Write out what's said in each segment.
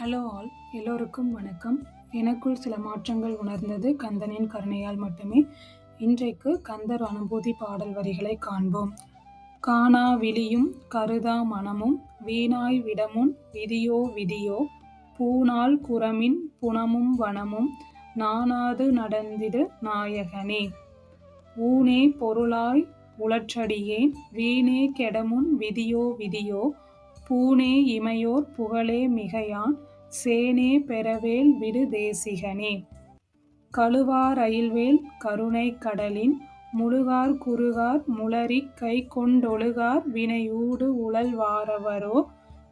Hello all எல்லோருக்கும் வணக்கம். எனக்குள் சில மாற்றங்கள் உணர்ந்தது கந்தனின் கருணையால் மட்டுமே. இன்றைக்கு கந்தர் அனுபூதி பாடல் வரிகளை காண்போம். காணா விழியும் கருதா மனமும் வீணாய் விடமுன் விதியோ விதியோ பூனால் குரமின் புனமும் வனமும் நானாது நடந்திடு நாயகனே. ஊனே பொருளாய் உளற்றடியேன் வீணே கெடமுன் விதியோ விதியோ பூனே இமையோர் புகழே மிகையான் சேனே பெறவேல் விடு தேசிகனே. கழுவா ரயில்வேல் கருணைக் கடலின் முழுகார் குருகார் முளரிக் கைக்கொண்டொழுகார் வினையூடு உழல்வாரவரோ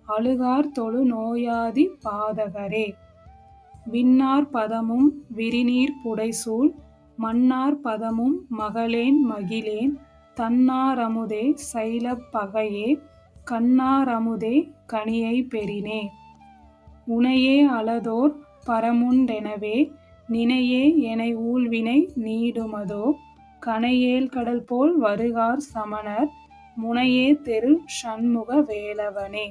அழுகார் தொழு நோயாதி பாதகரே. விண்ணார் பதமும் விரிநீர் புடைசூழ் மன்னார் பதமும் மகளேன் மகிழேன் தன்னாரமுதே சைலப் பகையே கண்ணாரமுதே கனியைப் பெறினே. உனையே அலதோர் பரமுண்டெனவே நினையே எனை ஊழ்வினை நீடுமதோ. கனையேல் கடல் போல் வருகார் சமணர் முனையே தெரு ஷண்முக வேலவனே.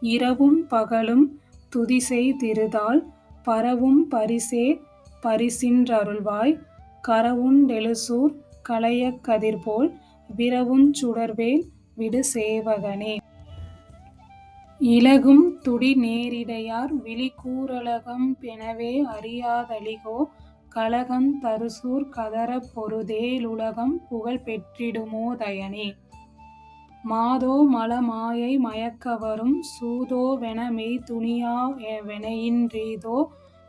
இரவும் பகலும் துதிசெய் திருதால் பரவும் பரிசே பரிசின்றருள்வாய் கரவுண்டெழுசூர் கலயக் கதிர்போல் விரவுஞ் சுடர்வேல் விடு சேவகனே. இலகும் துடி நேரிடையார் விழி கூறலகம் பெனவே அறியாதலிகோ தழிகோ தருசூர் கதரப் பொருதே லுலகம் புகழ் பெற்றிடுமோ தயனே. மாதோ மல மாயை மயக்கவரும் சூதோ வெனமெய் துணியா வெனையின்றீதோ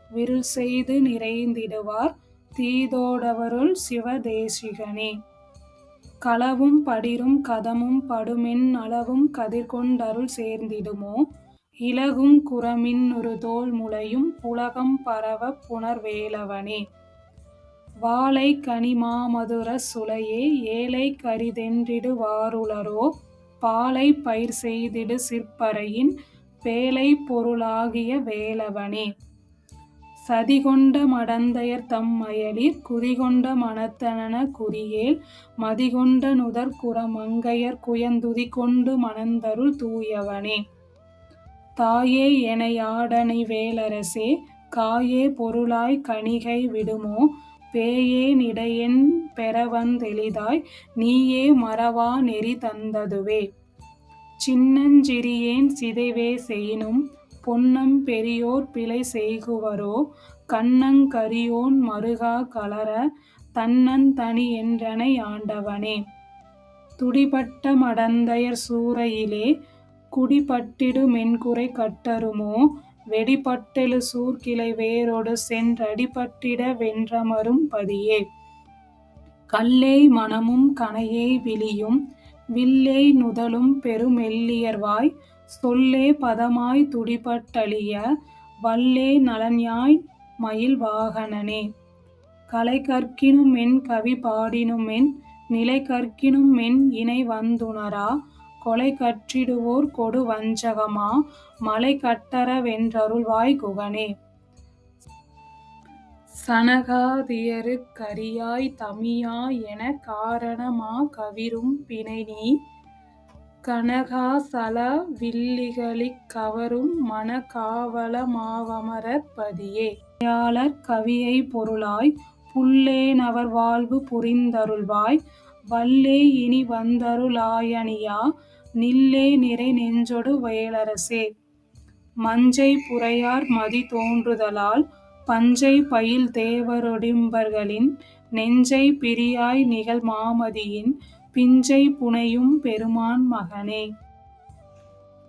விருள் செய்து நிறைந்திடுவார் தீதோடவருள் சிவதேசிகனே. களவும் படிரும் கதமும் படுமென் அளவும் கதிர்கொண்டருள் சேர்ந்திடுமோ? இலகும் குரமின் தோல் முலையும் புலகம் பரவப் புனர்வேலவனே வாழை கனிமா மதுர சுளையே ஏழை கரிதென்றிடு வாருளரோ? பயிர் செய்திடு சிற்பறையின் பேழைப் பொருளாகிய வேலவனே. சதிகொண்ட மடந்தையர் தம் மயலிற் குதிகொண்ட மனத்தனன குறியேல் மதிகொண்ட நுதற்குற மங்கையர் குயந்துதி கொண்டு மணந்தருள் தூயவனே. தாயே எனையாடனை வேலரசே காயே பொருளாய் கணிகை விடுமோ? பேயே நிடையன் பெறவந்தெளிதாய் நீயே மறவா நெறி தந்ததுவே. சின்னஞ்சிறியேன் சிதைவே செய்யினும் பொன்னம் பெரியோர் பிழை செய்குவரோ? கன்னங் கரியோன் கலர தன்னன் தன்னந் என்றனை ஆண்டவனே. துடிபட்ட மடந்தையர் சூறையிலே குடிபட்டிடு மென்குறை வெடிபட்டெழு வெடிபட்டெழுசூர் கிளைவேரொடு வேரோடு சென்றடிபட்டிட வென்றமரும் பதியே. கல்லேய் மனமும் கனையே விழியும் வில்லேய் நுதலும் பெருமெல்லியர்வாய் சொல்லே பதமாய் துடிபட்டழிய வல்லே நலன்யாய் மயில் வாகனனே கலை கலைகற்கினுமென் கவி பாடினுமென் இணை வந்துணரா. கொலை கற்றிடுவோர் கொடு வஞ்சகமா. மலைகட்டற வென்றருள்வாய் குகனே. சனகாதியருக்கரியாய் தமியா எனக் காரணமா கவிரும் பிணை நீ. கனகாசல வில்லிகளிக் கவரும் மன காவல மாவமரர் பதியே. யாளர் கவியை பொருளாய் புல்லே னவர்வாழ்வு புரிந்தருள்வாய். வல்லே இனி வந்தருளாயணியா நில்லே நிறை நெஞ்சொடு வேலரசே. மஞ்சை புரையார் மதி தோன்றுதலால் பஞ்சை பயில் தேவரொடிம்பர்களின் நெஞ்சை பிரியாய் நிகழ் மாமதியின் பிஞ்சை புனையும் பெருமான் மகனே.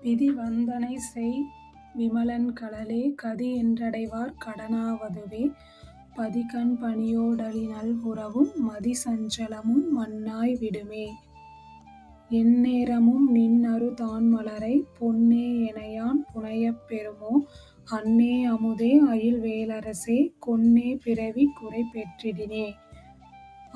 விதி வந்தனைசெய் விமலன் கடலே கதி என்றடைவார் கடனாவதுவே. பதிகண் பணியோடலினல் உறவும் மதி சஞ்சலமும் மண்ணாய் விடுமே. எந்நேரமும் நின்னரு தான் மலரை பொன்னே எனையான் புனையப் பெறுமோ. அன்னே அமுதே அயில் வேலரசே கொன்னே பிறவி குறை பெற்றிடினே.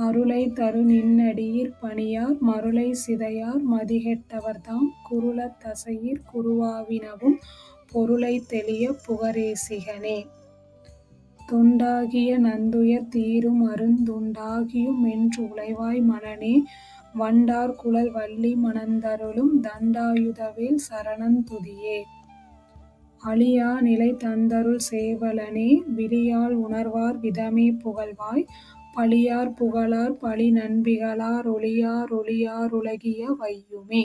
அருளை தரு நின்னடியிற் பணியார் மருளை சிதையார் மதிகெட்டவர்தாம் குருளத் தசையிற் குருவாவினவும் பொருளை தெளிய தெளியப் புகரேசிகனே. தொண்டாகிய நந்துயர் தீரும் அருந்துண்டாகியும் என்று உழைவாய் மனனே. வண்டார் குழல் வள்ளி மணந்தருளும் தண்டாயுதவேல் சரணன் துதியே. அழியா நிலைதந்தருள் சேவலனே விழியால் உணர்வார் விதமே புகழ்வாய். பழியார் புகழார் பழிநண்பிகழார் ஒழியா ஒளியார் ருலகிய வையுமே.